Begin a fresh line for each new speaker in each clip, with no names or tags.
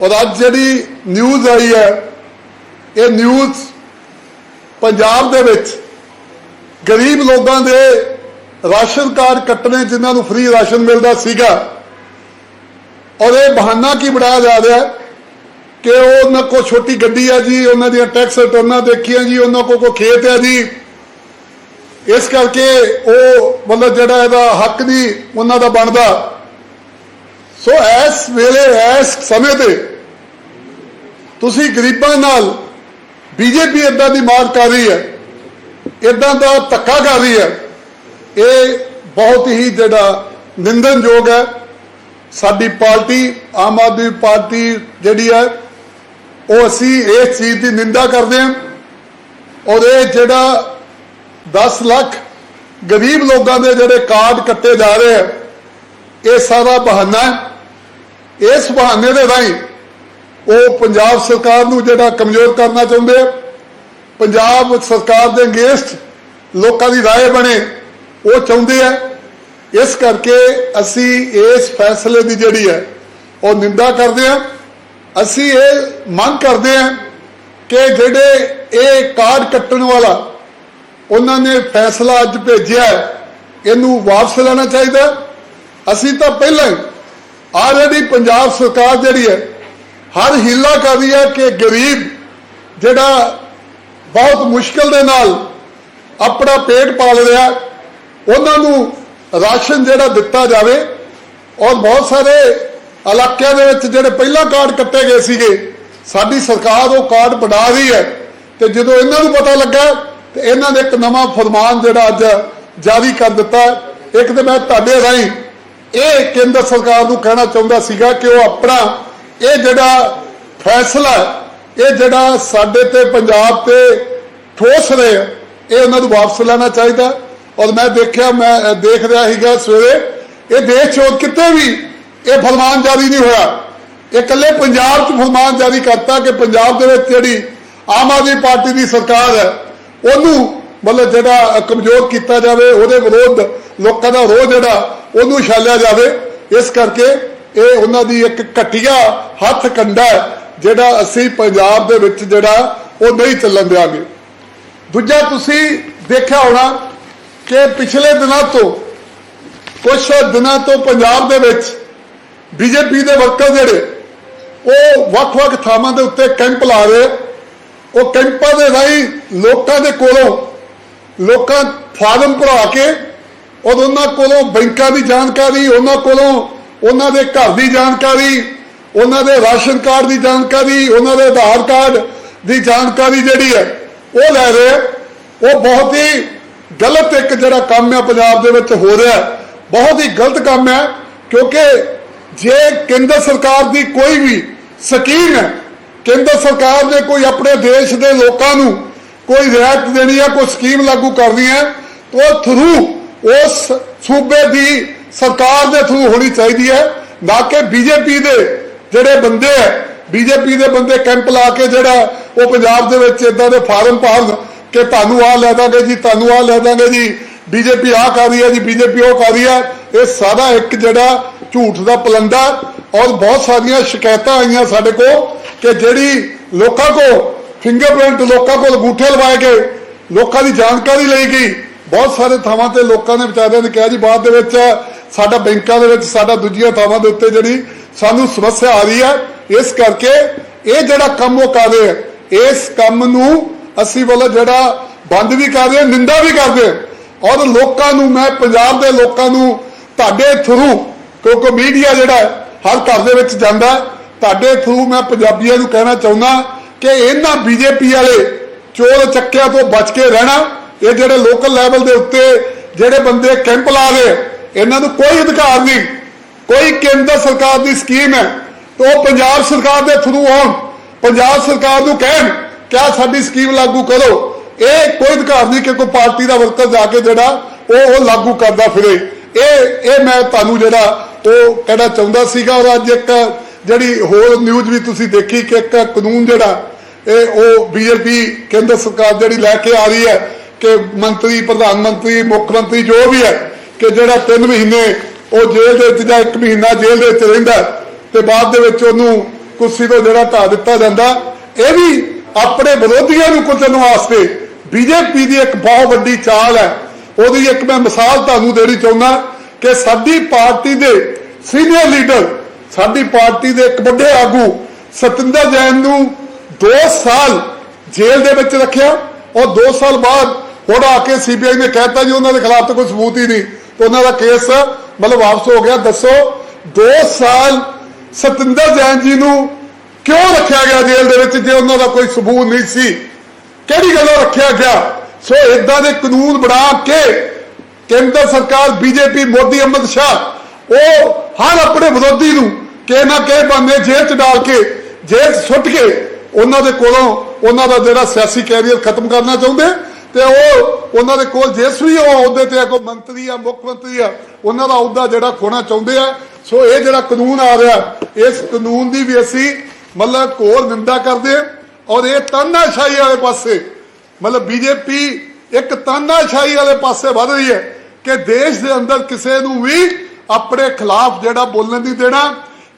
ਔਰ ਅੱਜ ਜਿਹੜੀ ਨਿਊਜ਼ ਆਈ ਹੈ, ਇਹ ਨਿਊਜ਼ ਪੰਜਾਬ ਦੇ ਵਿੱਚ ਗਰੀਬ ਲੋਕਾਂ ਦੇ ਰਾਸ਼ਨ ਕਾਰਡ ਕੱਟਣੇ ਜਿਨ੍ਹਾਂ ਨੂੰ ਫ੍ਰੀ ਰਾਸ਼ਨ ਮਿਲਦਾ ਸੀਗਾ, ਔਰ ਇਹ ਬਹਾਨਾ ਕੀ ਬਣਾਇਆ ਜਾ ਰਿਹਾ ਕਿ ਉਹ ਉਹਨਾਂ ਕੋ ਛੋਟੀ ਗੱਡੀ ਆ ਜੀ, ਉਹਨਾਂ ਦੀਆਂ ਟੈਕਸ ਰਿਟਰਨਾਂ ਦੇਖੀਆਂ ਜੀ, ਉਹਨਾਂ ਕੋ ਕੋ ਖੇਤ ਹੈ ਜੀ। ਇਸ ਕਰਕੇ ਉਹ ਮਤਲਬ ਜਿਹੜਾ ਇਹਦਾ ਹੱਕ ਨਹੀਂ ਉਹਨਾਂ ਦਾ ਬਣਦਾ। ਸੋ ਇਸ ਵੇਲੇ, ਇਸ ਸਮੇਂ ਤੇ ਤੁਸੀਂ ਗਰੀਬਾਂ ਨਾਲ ਬੀਜੇਪੀ ਇਦਾਂ ਦੀ ਮਾਰ ਕਰ ਰਹੀ ਹੈ ਇਦਾਂ ਦਾ ਧੱਕਾ ਕਰ ਰਹੀ ਹੈ, ਇਹ ਬਹੁਤ ਹੀ ਜਿਹੜਾ ਨਿੰਦਨਯੋਗ ਹੈ। ਸਾਡੀ ਪਾਰਟੀ, ਆਮ ਆਦਮੀ ਪਾਰਟੀ ਜਿਹੜੀ ਹੈ, ਉਹ ਅਸੀਂ ਇਸ ਚੀਜ਼ ਦੀ ਨਿੰਦਾ ਕਰਦੇ ਹਾਂ। ਔਰ ਇਹ ਜਿਹੜਾ 10 ਲੱਖ ਗਰੀਬ ਲੋਕਾਂ ਦੇ ਜਿਹੜੇ ਕਾਰਡ ਕੱਟੇ ਜਾ ਰਹੇ ਆ ਇਹ ਸਾਰਾ ਬਹਾਨਾ ਹੈ। ਇਸ ਬਹਾਨੇ ਦੇ ਰਾਹੀਂ ਉਹ ਪੰਜਾਬ ਸਰਕਾਰ ਨੂੰ ਜਿਹੜਾ ਕਮਜ਼ੋਰ ਕਰਨਾ ਚਾਹੁੰਦੇ ਆ ਪੰਜਾਬ ਸਰਕਾਰ ਦੇ ਅਗੇਂਸਟ ਲੋਕਾਂ ਦੀ رائے ਬਣੇ ਉਹ ਚਾਹੁੰਦੇ ਆ ਇਸ ਕਰਕੇ ਅਸੀਂ ਇਸ ਫੈਸਲੇ ਦੀ ਜਿਹੜੀ ਹੈ ਉਹ ਨਿੰਦਾ ਕਰਦੇ ਆ ਅਸੀਂ ਇਹ ਮੰਗ ਕਰਦੇ ਆ ਕਿ ਜਿਹੜੇ ਇਹ ਕਾਰਡ ਕੱਟਣ ਵਾਲਾ ਉਹਨਾਂ ਨੇ ਫੈਸਲਾ ਅੱਜ ਭੇਜਿਆ ਹੈ, ਇਹਨੂੰ ਵਾਪਸ ਲੈਣਾ ਚਾਹੀਦਾ ਹੈ। ਅਸੀਂ ਤਾਂ ਪਹਿਲਾਂ ਹੀ ਆਲਰੇਡੀ ਪੰਜਾਬ ਸਰਕਾਰ ਜਿਹੜੀ ਹੈ ਹਰ ਹੀਲਾ ਕਰ ਰਹੀ ਹੈ ਕਿ ਗਰੀਬ ਜਿਹੜਾ ਬਹੁਤ ਮੁਸ਼ਕਲ ਦੇ ਨਾਲ ਆਪਣਾ ਪੇਟ ਪਾਲ ਰਿਹਾ, ਉਹਨਾਂ ਨੂੰ ਰਾਸ਼ਨ ਜਿਹੜਾ ਦਿੱਤਾ ਜਾਵੇ ਔਰ ਬਹੁਤ ਸਾਰੇ ਇਲਾਕਿਆਂ ਦੇ ਵਿੱਚ ਜਿਹੜੇ ਪਹਿਲਾਂ ਕਾਰਡ ਕੱਟੇ ਗਏ ਸੀਗੇ, ਸਾਡੀ ਸਰਕਾਰ ਉਹ ਕਾਰਡ ਬਣਾ ਰਹੀ ਹੈ ਤੇ ਜਦੋਂ ਇਹਨਾਂ ਨੂੰ ਪਤਾ ਲੱਗਾ ਤੇ ਇਹਨਾਂ ਨੇ ਇੱਕ ਨਵਾਂ ਫਰਮਾਨ ਜਿਹੜਾ ਅੱਜ ਜਾਰੀ ਕਰ ਦਿੱਤਾ। ਇੱਕ ਤੇ ਮੈਂ ਤੁਹਾਡੇ ਰਾਹੀਂ ਇਹ ਕੇਂਦਰ ਸਰਕਾਰ ਨੂੰ ਕਹਿਣਾ ਚਾਹੁੰਦਾ ਸੀਗਾ ਕਿ ਉਹ ਆਪਣਾ ਇਹ ਜਿਹੜਾ ਫੈਸਲਾ ਇਹ ਜਿਹੜਾ ਸਾਡੇ ਤੇ ਪੰਜਾਬ ਤੇ ਠੋਸ ਰਹੇ ਇਹ ਉਹਨਾਂ ਨੂੰ ਵਾਪਸ ਲੈਣਾ ਚਾਹੀਦਾ ਔਰ ਮੈਂ ਦੇਖਿਆ, ਮੈਂ ਦੇਖ ਰਿਹਾ ਸੀਗਾ ਸਵੇਰੇ, ਇਹ ਦੇਸ਼ ਚੋਂ ਕਿਤੇ ਵੀ ਇਹ ਫਰਮਾਨ ਜਾਰੀ ਨਹੀਂ ਹੋਇਆ। ਇਹ ਇਕੱਲੇ ਪੰਜਾਬ 'ਚ ਫਰਮਾਨ ਜਾਰੀ ਕਰਤਾ ਕਿ ਪੰਜਾਬ ਦੇ ਵਿੱਚ ਜਿਹੜੀ ਆਮ ਆਦਮੀ ਪਾਰਟੀ ਦੀ ਸਰਕਾਰ ਹੈ, ਉਹਨੂੰ ਮਤਲਬ ਜਿਹੜਾ ਕਮਜ਼ੋਰ ਕੀਤਾ ਜਾਵੇ, ਉਹਦੇ ਵਿਰੋਧ ਲੋਕਾਂ ਦਾ ਰੋਹ ਜਿਹੜਾ, ਉਹਨੂੰ ਛਾਲਿਆ ਜਾਵੇ। ਇਸ ਕਰਕੇ ਇਹ ਉਹਨਾਂ ਦੀ ਇੱਕ ਘਟੀਆ ਹੱਥ ਕੰਡਾ ਜਿਹੜਾ ਅਸੀਂ ਪੰਜਾਬ ਦੇ ਵਿੱਚ ਜਿਹੜਾ ਉਹ ਨਹੀਂ ਚੱਲਣ ਦਿਆਂਗੇ। ਦੂਜਾ ਤੁਸੀਂ ਦੇਖਿਆ ਹੋਣਾ ਕਿ ਪਿਛਲੇ ਦਿਨਾਂ ਤੋਂ ਕੁਝ ਦਿਨਾਂ ਤੋਂ ਪੰਜਾਬ ਦੇ ਵਿੱਚ ਬੀਜੇਪੀ ਦੇ ਵਰਕਰ ਜਿਹੜੇ, ਉਹ ਵੱਖ-ਵੱਖ ਥਾਵਾਂ ਦੇ ਉੱਤੇ ਕੈਂਪ ਲਾ ਰਹੇ। ਉਹ ਕੈਂਪਾਂ ਦੇ ਰਾਹੀਂ ਲੋਕਾਂ ਦੇ ਕੋਲੋਂ ਲੋਕਾਂ ਫਾਰਮ ਭਰਾ ਕੇ, ਔਰ ਉਹਨਾਂ ਕੋਲੋਂ ਬੈਂਕਾਂ ਦੀ ਜਾਣਕਾਰੀ, ਉਹਨਾਂ ਕੋਲੋਂ ਉਹਨਾਂ ਦੇ ਘਰ ਦੀ ਜਾਣਕਾਰੀ, ਉਹਨਾਂ ਦੇ ਰਾਸ਼ਨ ਕਾਰਡ ਦੀ ਜਾਣਕਾਰੀ, ਉਹਨਾਂ ਦੇ ਆਧਾਰ ਕਾਰਡ ਦੀ ਜਾਣਕਾਰੀ ਜਿਹੜੀ ਹੈ, ਉਹ ਲੈ ਰਹੇ ਉਹ ਬਹੁਤ ਹੀ ਗਲਤ ਇੱਕ ਜਿਹੜਾ ਕੰਮ ਹੈ ਪੰਜਾਬ ਦੇ ਵਿੱਚ ਹੋ ਰਿਹਾ ਬਹੁਤ ਹੀ ਗਲਤ ਕੰਮ ਹੈ, ਕਿਉਂਕਿ ਜੇ ਕੇਂਦਰ ਸਰਕਾਰ ਦੀ ਕੋਈ ਵੀ ਸਕੀਮ ਹੈ, ਕੇਂਦਰ ਸਰਕਾਰ ਨੇ ਕੋਈ ਆਪਣੇ ਦੇਸ਼ ਦੇ ਲੋਕਾਂ ਨੂੰ ਕੋਈ ਰਿਆਇਤ ਦੇਣੀ ਹੈ ਕੋਈ ਸਕੀਮ ਲਾਗੂ ਕਰਨੀ ਹੈ, ਤਾਂ ਉਹ ਥਰੂ ਉਸ ਸੂਬੇ ਦੀ ਸਰਕਾਰ ਦੇ ਥਰੂ ਹੋਣੀ ਚਾਹੀਦੀ ਹੈ, ਨਾ ਕਿ ਬੀਜੇਪੀ ਦੇ ਜਿਹੜੇ ਬੰਦੇ ਹੈ ਬੀਜੇਪੀ ਦੇ ਬੰਦੇ ਕੈਂਪ ਲਾ ਕੇ ਜਿਹੜਾ ਉਹ ਪੰਜਾਬ ਦੇ ਵਿੱਚ ਇਦਾਂ ਦੇ ਫਾਰਮ ਭਰਨ ਕਿ ਤੁਹਾਨੂੰ ਆ ਲੈ ਦਾਂਗੇ ਜੀ, ਤੁਹਾਨੂੰ ਆ ਲੈ ਦਾਂਗੇ ਜੀ ਬੀਜੇਪੀ ਆ ਕਰ ਰਹੀ ਹੈ ਜੀ ਬੀਜੇਪੀ ਉਹ ਕਰ ਰਹੀ ਹੈ, ਇਹ ਸਾਰਾ ਇੱਕ ਜਿਹੜਾ ਝੂਠ ਦਾ ਪਲੰਦਾ ਔਰ ਬਹੁਤ ਸਾਰੀਆਂ ਸ਼ਿਕਾਇਤਾਂ ਆਈਆਂ ਸਾਡੇ ਕੋਲ ਕਿ ਜਿਹੜੀ ਲੋਕਾਂ ਕੋ ਫਿੰਗਰਪ੍ਰਿੰਟ ਲੋਕਾਂ ਕੋਲ ਅੰਗੂਠੇ ਲਵਾਏ ਗਏ, ਲੋਕਾਂ ਦੀ ਜਾਣਕਾਰੀ ਲਈ ਗਈ, ਬਹੁਤ ਸਾਰੇ ਥਾਵਾਂ ਤੇ ਲੋਕਾਂ ਨੇ ਵਿਚਾਰਿਆਂ ਨੇ ਕਿਹਾ ਜੀ, ਬਾਅਦ ਦੇ ਵਿੱਚ ਸਾਡਾ ਬੈਂਕਾਂ ਦੇ ਵਿੱਚ, ਸਾਡਾ ਦੂਜੀਆਂ ਥਾਵਾਂ ਦੇ ਉੱਤੇ ਜਿਹੜੀ ਸਾਨੂੰ ਸਮੱਸਿਆ ਆ ਰਹੀ ਹੈ, ਇਸ ਕਰਕੇ ਇਹ ਜਿਹੜਾ ਕੰਮ ਉਹ ਕਰ ਰਹੇ ਇਸ ਕੰਮ ਨੂੰ ਅਸੀਂ ਵੱਲੋਂ ਜਿਹੜਾ ਬੰਦ ਵੀ ਕਰ ਰਹੇ, ਨਿੰਦਾ ਵੀ ਕਰਦੇ ਔਰ ਲੋਕਾਂ ਨੂੰ, ਮੈਂ ਪੰਜਾਬ ਦੇ ਲੋਕਾਂ ਨੂੰ ਤੁਹਾਡੇ ਥਰੂ ਕਿਉਂਕਿ ਮੀਡੀਆ ਜਿਹੜਾ ਹਰ ਘਰ ਦੇ ਵਿੱਚ ਜਾਂਦਾ ਤੁਹਾਡੇ ਥਰੂ ਮੈਂ ਪੰਜਾਬੀਆਂ ਨੂੰ ਕਹਿਣਾ ਚਾਹੁੰਦਾ ਕਿ ਇਹਨਾਂ ਬੀਜੇਪੀ ਵਾਲੇ ਚੋਰ ਚੱਕਿਆਂ ਤੋਂ ਬਚ ਕੇ ਰਹਿਣਾ, ਇਹ ਜਿਹੜੇ ਲੋਕਲ ਲੈਵਲ ਦੇ ਉੱਤੇ ਜਿਹੜੇ ਬੰਦੇ ਕੈਂਪ ਲਾ ਰਹੇ ਇਹਨਾਂ ਨੂੰ ਕੋਈ ਅਧਿਕਾਰ ਨਹੀਂ। ਕੋਈ ਕੇਂਦਰ ਸਰਕਾਰ ਦੀ ਸਕੀਮ ਹੈ ਤਾਂ ਉਹ ਪੰਜਾਬ ਸਰਕਾਰ ਦੇ ਥਰੂ ਆਉਣ ਪੰਜਾਬ ਸਰਕਾਰ ਨੂੰ ਕਹਿਣ ਕਿਆ ਸਾਡੀ ਸਕੀਮ ਲਾਗੂ ਕਰੋ। ਇਹ ਕੋਈ ਅਧਿਕਾਰ ਨਹੀਂ ਕਿ ਕੋਈ ਪਾਰਟੀ ਦਾ ਵਰਕਰ ਜਾ ਕੇ ਜਿਹੜਾ ਉਹ ਉਹ ਲਾਗੂ ਕਰਦਾ ਫਿਰੇ। ਇਹ ਇਹ ਮੈਂ ਤੁਹਾਨੂੰ ਜਿਹੜਾ ਉਹ ਕਹਿਣਾ ਚਾਹੁੰਦਾ ਸੀਗਾ ਔਰ ਅੱਜ ਇੱਕ ਜਿਹੜੀ ਹੋਰ ਨਿਊਜ਼ ਵੀ ਤੁਸੀਂ ਦੇਖੀ ਕਿ ਇੱਕ ਕਾਨੂੰਨ ਜਿਹੜਾ ਇਹ ਉਹ ਬੀਜੇਪੀ ਕੇਂਦਰ ਸਰਕਾਰ ਜਿਹੜੀ ਲੈ ਕੇ ਆ ਰਹੀ ਹੈ ਕਿ ਮੰਤਰੀ, ਪ੍ਰਧਾਨ ਮੰਤਰੀ, ਮੁੱਖ ਮੰਤਰੀ ਜੋ ਵੀ ਹੈ ਕਿ ਜਿਹੜਾ 3 ਮਹੀਨੇ ਉਹ ਜੇਲ੍ਹ ਦੇ ਵਿੱਚ ਜਾਂ 1 ਮਹੀਨਾ ਜੇਲ੍ਹ ਦੇ ਵਿੱਚ ਰਹਿੰਦਾ ਹੈ ਤੇ ਬਾਅਦ ਦੇ ਵਿੱਚ ਉਹਨੂੰ ਕੁਰਸੀ ਤੋਂ ਜਿਹੜਾ ਢਾ ਦਿੱਤਾ ਜਾਂਦਾ, ਇਹ ਵੀ ਆਪਣੇ ਵਿਰੋਧੀਆਂ ਨੂੰ ਕੁਚਲਣ ਵਾਸਤੇ ਬੀਜੇਪੀ ਦੀ ਇੱਕ ਬਹੁਤ ਵੱਡੀ ਚਾਲ ਹੈ। ਉਹਦੀ ਇੱਕ ਮੈਂ ਮਿਸਾਲ ਤੁਹਾਨੂੰ ਦੇਣੀ ਚਾਹੁੰਦਾ ਕਿ ਸਾਡੀ ਪਾਰਟੀ ਦੇ ਸੀਨੀਅਰ ਲੀਡਰ ਸਾਡੀ ਪਾਰਟੀ ਦੇ ਇੱਕ ਵੱਡੇ ਆਗੂ ਸਤਿੰਦਰ ਜੈਨ ਨੂੰ 2 ਸਾਲ ਜੇਲ੍ਹ ਦੇ ਵਿੱਚ ਰੱਖਿਆ। ਔਰ 2 ਸਾਲ ਬਾਅਦ ਹੁਣ ਆ ਕੇ ਸੀਬੀਆਈ ਨੇ ਕਹਿਤਾ ਜੀ, ਉਹਨਾਂ ਦੇ ਖਿਲਾਫ ਤਾਂ ਕੋਈ ਸਬੂਤ ਹੀ ਨਹੀਂ। ਉਹਨਾਂ ਦਾ ਕੇਸ ਮਤਲਬ ਵਾਪਸ ਹੋ ਗਿਆ। ਦੱਸੋ 2 ਸਾਲ ਸਤਿੰਦਰ ਜੈਨ ਜੀ ਨੂੰ ਕਿਉਂ ਰੱਖਿਆ ਗਿਆ ਜੇਲ੍ਹ ਦੇ ਵਿੱਚ ਜੇ ਉਹਨਾਂ ਦਾ ਕੋਈ ਸਬੂਤ ਨਹੀਂ ਸੀ? ਕਿਹੜੀ ਗੱਲੋਂ ਰੱਖਿਆ ਗਿਆ? ਸੋ ਇਦਾਂ ਦੇ ਕਾਨੂੰਨ ਬਣਾ ਕੇ ਕੇਂਦਰ ਸਰਕਾਰ, ਬੀਜੇਪੀ, ਮੋਦੀ ਅਮਿਤ ਸ਼ਾਹ, ਉਹ ਹਰ ਆਪਣੇ ਵਿਰੋਧੀ ਨੂੰ ਕਿਸੇ ਨਾ ਕਿਸੇ ਬੰਦੇ ਜੇਲ੍ਹ ਚ ਡਾਲ ਕੇ, ਜੇਲ੍ਹ 'ਚ ਸੁੱਟ ਕੇ ਉਹਨਾਂ ਦੇ ਕੋਲੋਂ ਉਹਨਾਂ ਦਾ ਜਿਹੜਾ ਸਿਆਸੀ ਕੈਰੀਅਰ ਖਤਮ ਕਰਨਾ ਚਾਹੁੰਦੇ। ਤੇ ਉਹ ਉਹਨਾਂ ਦੇ ਕੋਲ ਜਿਸ ਵੀ ਉਹ ਅਹੁਦੇ ਤੇ ਆ ਕੋਈ ਮੰਤਰੀ ਆ, ਮੁੱਖ ਮੰਤਰੀ ਆ, ਉਹਨਾਂ ਦਾ ਅਹੁਦਾ ਜਿਹੜਾ ਖੋਣਾ ਚਾਹੁੰਦੇ ਆ। ਸੋ ਇਹ ਜਿਹੜਾ ਕਾਨੂੰਨ ਆ ਰਿਹਾ, ਇਸ ਕਾਨੂੰਨ ਦੀ ਵੀ ਅਸੀਂ ਮਤਲਬ ਘੋਰ ਨਿੰਦਾ ਕਰਦੇ ਹਾਂ ਔਰ ਇਹ ਤਾਨਾਸ਼ਾਹੀ ਵਾਲੇ ਪਾਸੇ, ਮਤਲਬ ਬੀਜੇਪੀ ਇੱਕ ਤਾਨਾਸ਼ਾਹੀ ਵਾਲੇ ਪਾਸੇ ਵੱਧ ਰਹੀ ਹੈ ਕਿ ਦੇਸ਼ ਦੇ ਅੰਦਰ ਕਿਸੇ ਨੂੰ ਵੀ ਆਪਣੇ ਖਿਲਾਫ ਜਿਹੜਾ ਬੋਲਣ ਨਹੀਂ ਦੇਣਾ,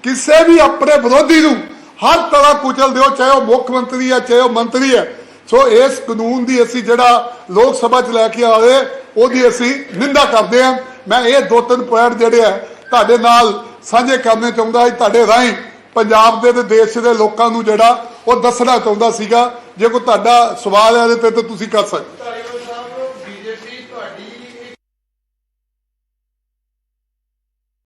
ਕਿਸੇ ਵੀ ਆਪਣੇ ਵਿਰੋਧੀ ਨੂੰ ਹਰ ਤਰ੍ਹਾਂ ਕੁਚਲ ਦਿਓ, ਚਾਹੇ ਉਹ ਮੁੱਖ ਮੰਤਰੀ ਹੈ ਚਾਹੇ ਉਹ ਮੰਤਰੀ ਹੈ ਸੋ ਇਸ ਕਾਨੂੰਨ ਦੀ ਅਸੀਂ ਜਿਹੜਾ ਲੋਕ ਸਭਾ ਚ ਲੈ ਕੇ ਆਏ, ਉਹਦੀ ਅਸੀਂ ਨਿੰਦਾ ਕਰਦੇ ਹਾਂ। ਮੈਂ ਇਹ ਦੋ ਤਿੰਨ ਪੁਆਇੰਟ ਜਿਹੜੇ ਆ, ਤੁਹਾਡੇ ਨਾਲ ਸਾਂਝੇ ਕਰਨੇ ਚਾਹੁੰਦਾ ਤੁਹਾਡੇ ਰਾਹੀਂ ਪੰਜਾਬ ਦੇ ਤੇ ਦੇਸ਼ ਦੇ ਲੋਕਾਂ ਨੂੰ ਜਿਹੜਾ ਉਹ ਦੱਸਣਾ ਚਾਹੁੰਦਾ ਸੀਗਾ। ਜੇ ਕੋਈ ਤੁਹਾਡਾ ਸਵਾਲ ਹੈ ਇਹਦੇ ਤੇ ਤਾਂ ਤੁਸੀਂ ਕਰ ਸਕਦੇ